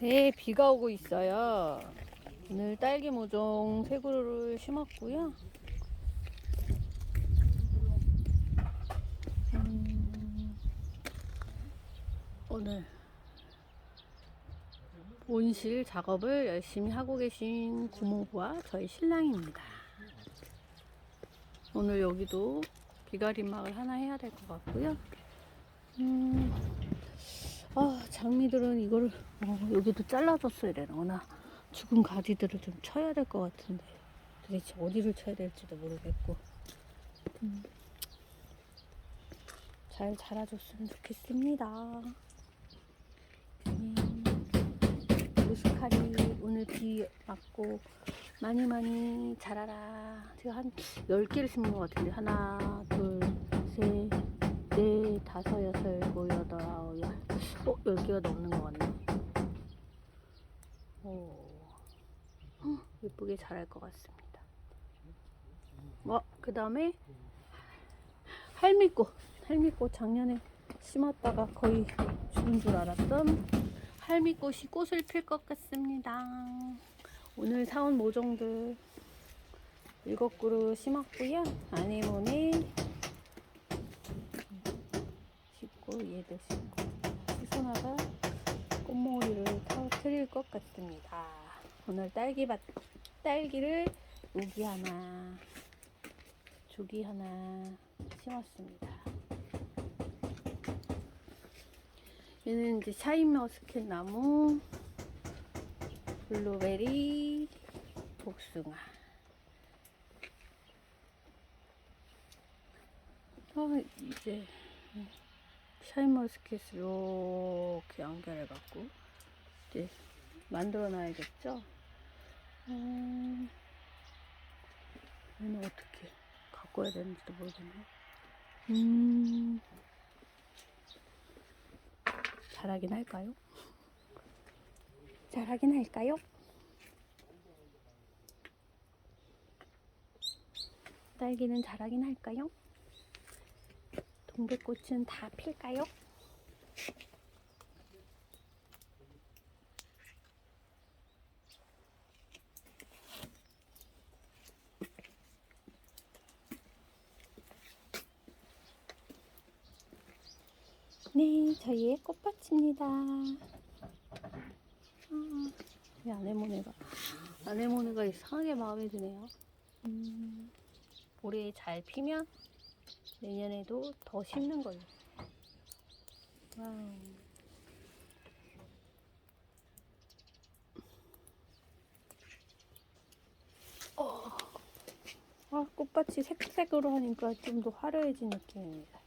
네, 비가 오고 있어요. 오늘 딸기 모종 세 그루를 심었고요. 음, 오늘 온실 작업을 열심히 하고 계신 구모부와 저희 신랑입니다. 오늘 여기도 비가림막을 하나 해야 될 것 같고요. 음, 아, 장미들은 이거를, 어, 여기도 잘라줬어야 되나. 죽은 가지들을 좀 쳐야 될 것 같은데. 도대체 어디를 쳐야 될지도 모르겠고. 음, 잘 자라줬으면 좋겠습니다. 음, 무스카리 오늘 비 맞고 많이 많이 자라라. 제가 한 10개를 심은 것 같은데. 하나, 다섯, 여섯, 일곱, 여덟, 아홉, 열. 어, 10개가 넘는 것 같네. 오. 헉, 예쁘게 자랄 것 같습니다. 어, 그 다음에 할미꽃. 할미꽃 작년에 심었다가 거의 죽은 줄 알았던 할미꽃이 꽃을 필 것 같습니다. 오늘 사온 모종들 일곱 그루 심었고요. 아네모네 심고 얘도 시소나가 꽃모리를 터트릴 것 같습니다. 오늘 딸기밭 딸기를 여기 하나 저기 하나 심었습니다. 얘는 이제 샤인머스켓 나무 블루베리 복숭아 어, 이제 샤인머스켓을 이렇게 연결해 갖고 이제 만들어 놔야겠죠 음, 얘는 어떻게 갖고 와야 되는지도 모르겠네 음 잘하긴 할까요? 잘하긴 할까요? 딸기는 잘하긴 할까요? 동백꽃은 다 필까요? 네, 저희의 꽃밭입니다. 아, 이 아네모네가 아네모네가 이상하게 마음에 드네요. 음, 올해 잘 피면 내년에도 더 심는 걸로. 와우. 어. 아, 꽃밭이 색색으로 하니까 좀 더 화려해진 느낌입니다.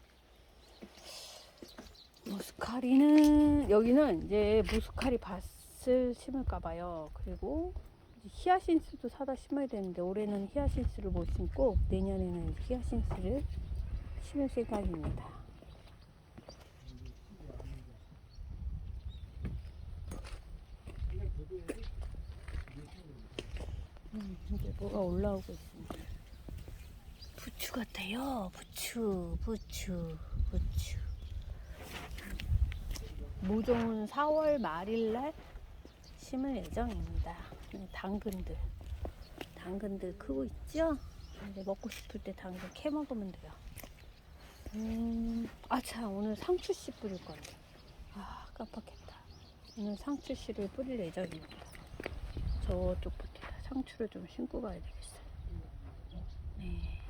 무스카리는 여기는 이제 무스카리 밭을 심을까 봐요. 그리고 히아신스도 사다 심어야 되는데 올해는 히아신스를 못 심고 내년에는 히아신스를 심을 생각입니다. 음, 이제 뭐가 올라오고 있습니다. 부추 같아요. 부추, 부추, 부추. 모종은 4월 말일날 심을 예정입니다. 네, 당근들. 당근들 크고 있죠? 이제 먹고 싶을 때 당근 캐 먹으면 돼요. 음, 아, 참, 오늘 상추씨 뿌릴 건데. 아, 깜빡했다. 오늘 상추씨를 뿌릴 예정입니다. 저쪽부터 상추를 좀 심고 가야 되겠어요. 네.